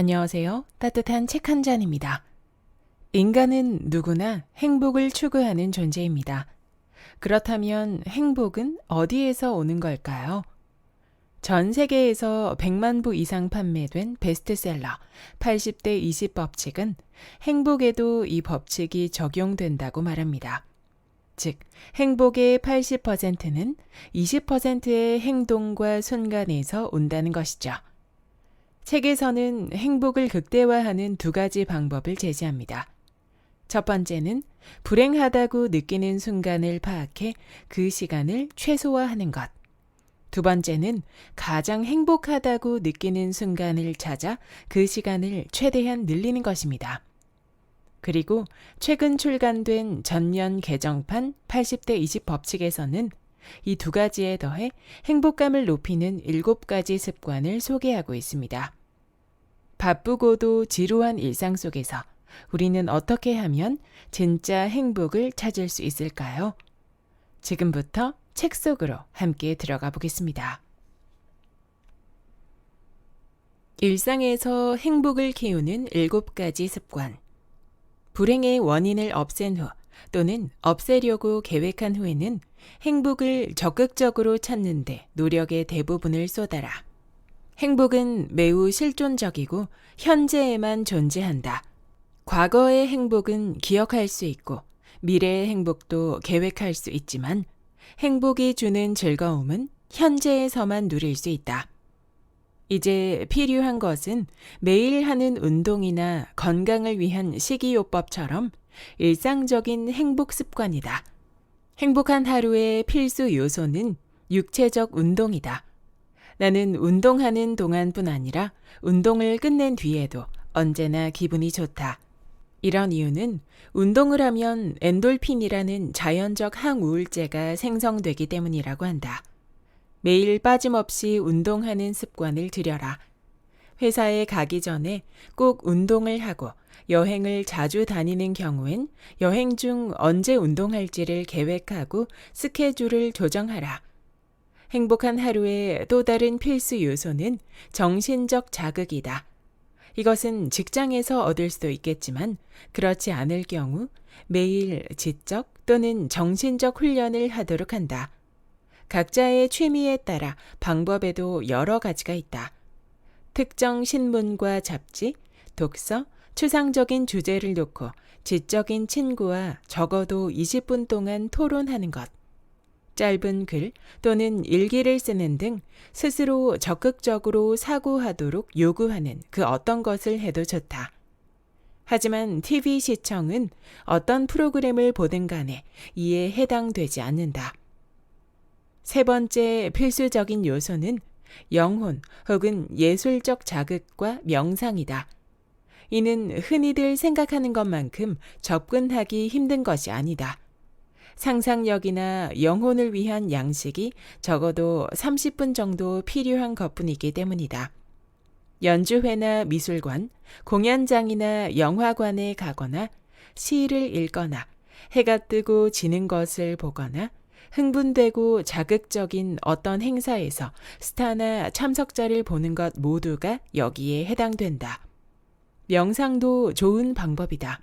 안녕하세요. 따뜻한 책 한 잔입니다. 인간은 누구나 행복을 추구하는 존재입니다. 그렇다면 행복은 어디에서 오는 걸까요? 전 세계에서 100만 부 이상 판매된 베스트셀러 80대 20 법칙은 행복에도 이 법칙이 적용된다고 말합니다. 즉, 행복의 80%는 20%의 행동과 순간에서 온다는 것이죠. 책에서는 행복을 극대화하는 두 가지 방법을 제시합니다. 첫 번째는 불행하다고 느끼는 순간을 파악해 그 시간을 최소화하는 것. 두 번째는 가장 행복하다고 느끼는 순간을 찾아 그 시간을 최대한 늘리는 것입니다. 그리고 최근 출간된 전년 개정판 80대 20 법칙에서는 이 두 가지에 더해 행복감을 높이는 일곱 가지 습관을 소개하고 있습니다. 바쁘고도 지루한 일상 속에서 우리는 어떻게 하면 진짜 행복을 찾을 수 있을까요? 지금부터 책 속으로 함께 들어가 보겠습니다. 일상에서 행복을 키우는 일곱 가지 습관. 불행의 원인을 없앤 후 또는 없애려고 계획한 후에는 행복을 적극적으로 찾는데 노력의 대부분을 쏟아라. 행복은 매우 실존적이고 현재에만 존재한다. 과거의 행복은 기억할 수 있고 미래의 행복도 계획할 수 있지만 행복이 주는 즐거움은 현재에서만 누릴 수 있다. 이제 필요한 것은 매일 하는 운동이나 건강을 위한 식이요법처럼 일상적인 행복 습관이다. 행복한 하루의 필수 요소는 육체적 운동이다. 나는 운동하는 동안뿐 아니라 운동을 끝낸 뒤에도 언제나 기분이 좋다. 이런 이유는 운동을 하면 엔돌핀이라는 자연적 항우울제가 생성되기 때문이라고 한다. 매일 빠짐없이 운동하는 습관을 들여라. 회사에 가기 전에 꼭 운동을 하고 여행을 자주 다니는 경우엔 여행 중 언제 운동할지를 계획하고 스케줄을 조정하라. 행복한 하루의 또 다른 필수 요소는 정신적 자극이다. 이것은 직장에서 얻을 수도 있겠지만 그렇지 않을 경우 매일 지적 또는 정신적 훈련을 하도록 한다. 각자의 취미에 따라 방법에도 여러 가지가 있다. 특정 신문과 잡지, 독서, 추상적인 주제를 놓고 지적인 친구와 적어도 20분 동안 토론하는 것. 짧은 글 또는 일기를 쓰는 등 스스로 적극적으로 사고하도록 요구하는 그 어떤 것을 해도 좋다. 하지만 TV 시청은 어떤 프로그램을 보든 간에 이에 해당되지 않는다. 세 번째 필수적인 요소는 영혼 혹은 예술적 자극과 명상이다. 이는 흔히들 생각하는 것만큼 접근하기 힘든 것이 아니다. 상상력이나 영혼을 위한 양식이 적어도 30분 정도 필요한 것뿐이기 때문이다. 연주회나 미술관, 공연장이나 영화관에 가거나 시를 읽거나 해가 뜨고 지는 것을 보거나 흥분되고 자극적인 어떤 행사에서 스타나 참석자를 보는 것 모두가 여기에 해당된다. 명상도 좋은 방법이다.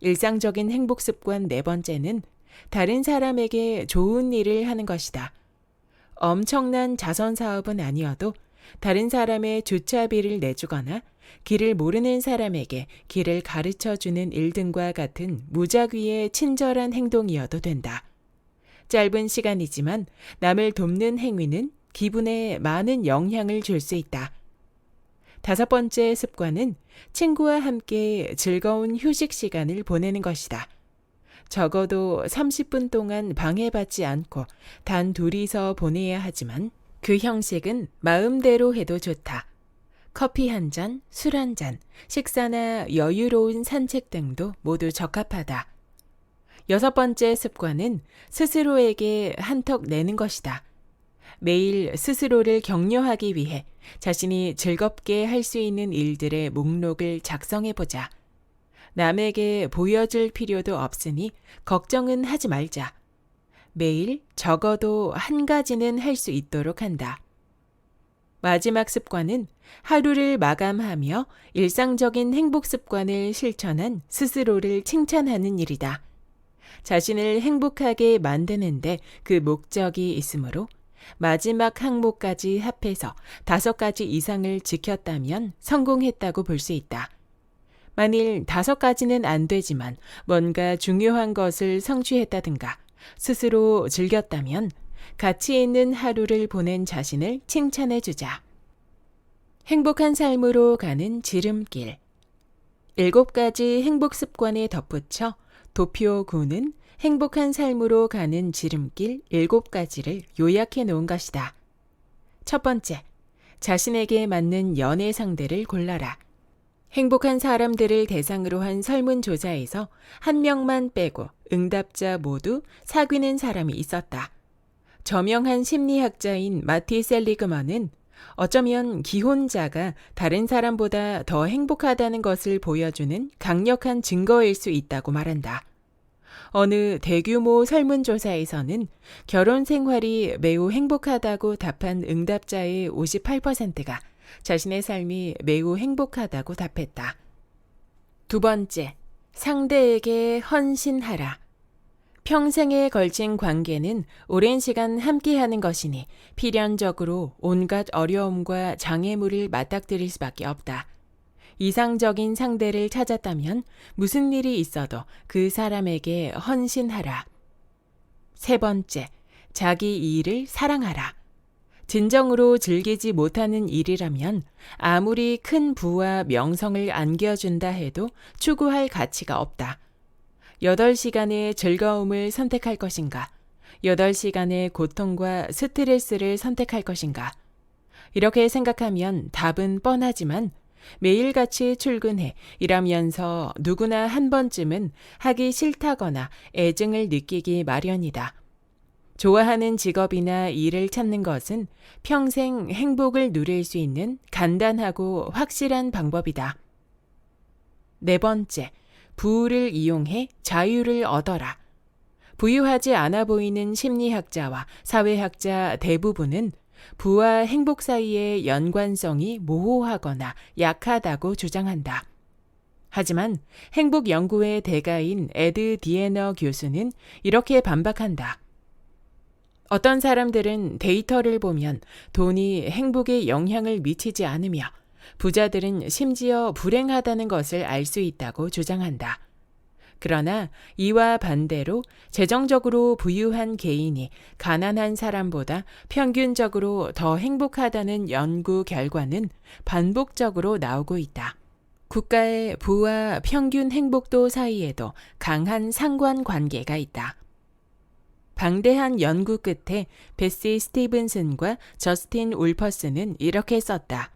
일상적인 행복 습관 네 번째는 다른 사람에게 좋은 일을 하는 것이다. 엄청난 자선 사업은 아니어도 다른 사람의 주차비를 내주거나 길을 모르는 사람에게 길을 가르쳐 주는 일 등과 같은 무작위의 친절한 행동이어도 된다. 짧은 시간이지만 남을 돕는 행위는 기분에 많은 영향을 줄 수 있다. 다섯 번째 습관은 친구와 함께 즐거운 휴식 시간을 보내는 것이다. 적어도 30분 동안 방해받지 않고 단 둘이서 보내야 하지만 그 형식은 마음대로 해도 좋다. 커피 한 잔, 술 한 잔, 식사나 여유로운 산책 등도 모두 적합하다. 여섯 번째 습관은 스스로에게 한턱 내는 것이다. 매일 스스로를 격려하기 위해 자신이 즐겁게 할 수 있는 일들의 목록을 작성해 보자. 남에게 보여줄 필요도 없으니 걱정은 하지 말자. 매일 적어도 한 가지는 할 수 있도록 한다. 마지막 습관은 하루를 마감하며 일상적인 행복 습관을 실천한 스스로를 칭찬하는 일이다. 자신을 행복하게 만드는데 그 목적이 있으므로 마지막 항목까지 합해서 다섯 가지 이상을 지켰다면 성공했다고 볼 수 있다. 만일 다섯 가지는 안 되지만 뭔가 중요한 것을 성취했다든가 스스로 즐겼다면 가치 있는 하루를 보낸 자신을 칭찬해 주자. 행복한 삶으로 가는 지름길. 일곱 가지 행복 습관에 덧붙여 도표 9는 행복한 삶으로 가는 지름길 일곱 가지를 요약해 놓은 것이다. 첫 번째, 자신에게 맞는 연애 상대를 골라라. 행복한 사람들을 대상으로 한 설문조사에서 한 명만 빼고 응답자 모두 사귀는 사람이 있었다. 저명한 심리학자인 마티 셀리그먼은 어쩌면 기혼자가 다른 사람보다 더 행복하다는 것을 보여주는 강력한 증거일 수 있다고 말한다. 어느 대규모 설문조사에서는 결혼 생활이 매우 행복하다고 답한 응답자의 58%가 자신의 삶이 매우 행복하다고 답했다. 두 번째, 상대에게 헌신하라. 평생에 걸친 관계는 오랜 시간 함께하는 것이니 필연적으로 온갖 어려움과 장애물을 맞닥뜨릴 수밖에 없다. 이상적인 상대를 찾았다면 무슨 일이 있어도 그 사람에게 헌신하라. 세 번째, 자기 일을 사랑하라. 진정으로 즐기지 못하는 일이라면 아무리 큰 부와 명성을 안겨준다 해도 추구할 가치가 없다. 8시간의 즐거움을 선택할 것인가? 8시간의 고통과 스트레스를 선택할 것인가? 이렇게 생각하면 답은 뻔하지만 매일같이 출근해 일하면서 누구나 한 번쯤은 하기 싫다거나 애증을 느끼기 마련이다. 좋아하는 직업이나 일을 찾는 것은 평생 행복을 누릴 수 있는 간단하고 확실한 방법이다. 네 번째, 부를 이용해 자유를 얻어라. 부유하지 않아 보이는 심리학자와 사회학자 대부분은 부와 행복 사이의 연관성이 모호하거나 약하다고 주장한다. 하지만 행복 연구의 대가인 에드 디에너 교수는 이렇게 반박한다. 어떤 사람들은 데이터를 보면 돈이 행복에 영향을 미치지 않으며 부자들은 심지어 불행하다는 것을 알 수 있다고 주장한다. 그러나 이와 반대로 재정적으로 부유한 개인이 가난한 사람보다 평균적으로 더 행복하다는 연구 결과는 반복적으로 나오고 있다. 국가의 부와 평균 행복도 사이에도 강한 상관 관계가 있다. 방대한 연구 끝에 베시 스티븐슨과 저스틴 울퍼스는 이렇게 썼다.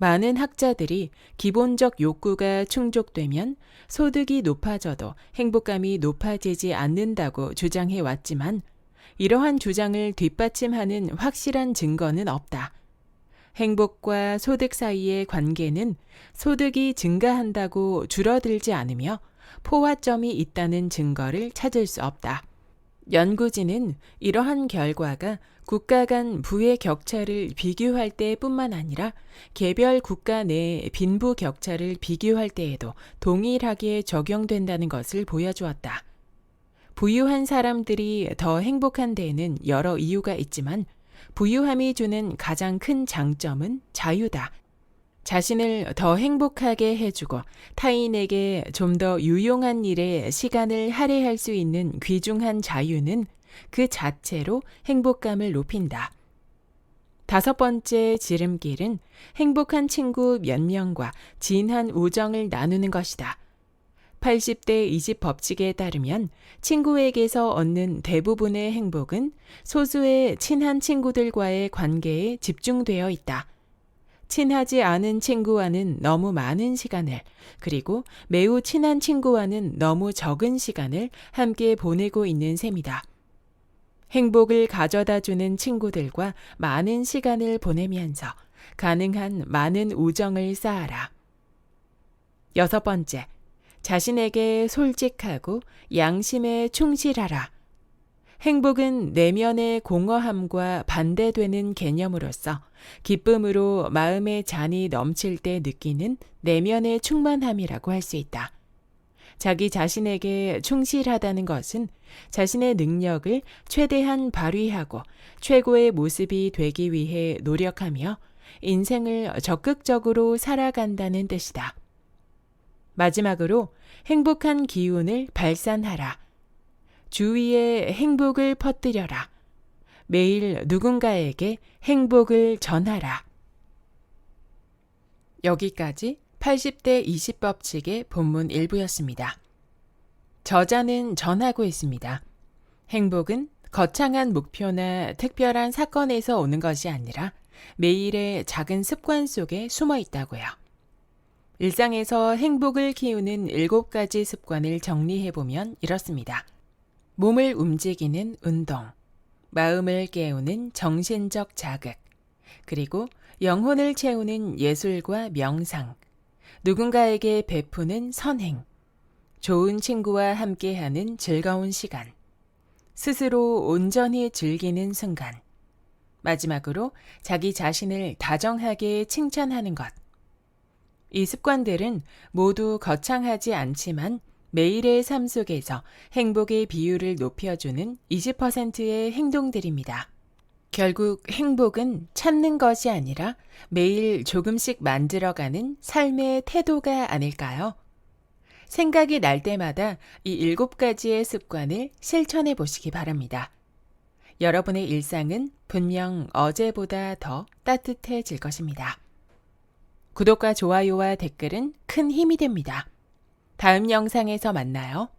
많은 학자들이 기본적 욕구가 충족되면 소득이 높아져도 행복감이 높아지지 않는다고 주장해 왔지만 이러한 주장을 뒷받침하는 확실한 증거는 없다. 행복과 소득 사이의 관계는 소득이 증가한다고 줄어들지 않으며 포화점이 있다는 증거를 찾을 수 없다. 연구진은 이러한 결과가 국가 간 부의 격차를 비교할 때뿐만 아니라 개별 국가 내 빈부 격차를 비교할 때에도 동일하게 적용된다는 것을 보여주었다. 부유한 사람들이 더 행복한 데에는 여러 이유가 있지만 부유함이 주는 가장 큰 장점은 자유다. 자신을 더 행복하게 해주고 타인에게 좀 더 유용한 일에 시간을 할애할 수 있는 귀중한 자유는 그 자체로 행복감을 높인다. 다섯 번째 지름길은 행복한 친구 몇 명과 진한 우정을 나누는 것이다. 80대 20 법칙에 따르면 친구에게서 얻는 대부분의 행복은 소수의 친한 친구들과의 관계에 집중되어 있다. 친하지 않은 친구와는 너무 많은 시간을, 그리고 매우 친한 친구와는 너무 적은 시간을 함께 보내고 있는 셈이다. 행복을 가져다 주는 친구들과 많은 시간을 보내면서 가능한 많은 우정을 쌓아라. 여섯 번째, 자신에게 솔직하고 양심에 충실하라. 행복은 내면의 공허함과 반대되는 개념으로서 기쁨으로 마음의 잔이 넘칠 때 느끼는 내면의 충만함이라고 할 수 있다. 자기 자신에게 충실하다는 것은 자신의 능력을 최대한 발휘하고 최고의 모습이 되기 위해 노력하며 인생을 적극적으로 살아간다는 뜻이다. 마지막으로 행복한 기운을 발산하라. 주위에 행복을 퍼뜨려라. 매일 누군가에게 행복을 전하라. 여기까지 80대 20 법칙의 본문 일부였습니다. 저자는 전하고 있습니다. 행복은 거창한 목표나 특별한 사건에서 오는 것이 아니라 매일의 작은 습관 속에 숨어 있다고요. 일상에서 행복을 키우는 7가지 습관을 정리해보면 이렇습니다. 몸을 움직이는 운동, 마음을 깨우는 정신적 자극, 그리고 영혼을 채우는 예술과 명상, 누군가에게 베푸는 선행, 좋은 친구와 함께하는 즐거운 시간, 스스로 온전히 즐기는 순간, 마지막으로 자기 자신을 다정하게 칭찬하는 것. 이 습관들은 모두 거창하지 않지만 매일의 삶 속에서 행복의 비율을 높여주는 20%의 행동들입니다. 결국 행복은 찾는 것이 아니라 매일 조금씩 만들어가는 삶의 태도가 아닐까요? 생각이 날 때마다 이 일곱 가지의 습관을 실천해 보시기 바랍니다. 여러분의 일상은 분명 어제보다 더 따뜻해질 것입니다. 구독과 좋아요와 댓글은 큰 힘이 됩니다. 다음 영상에서 만나요.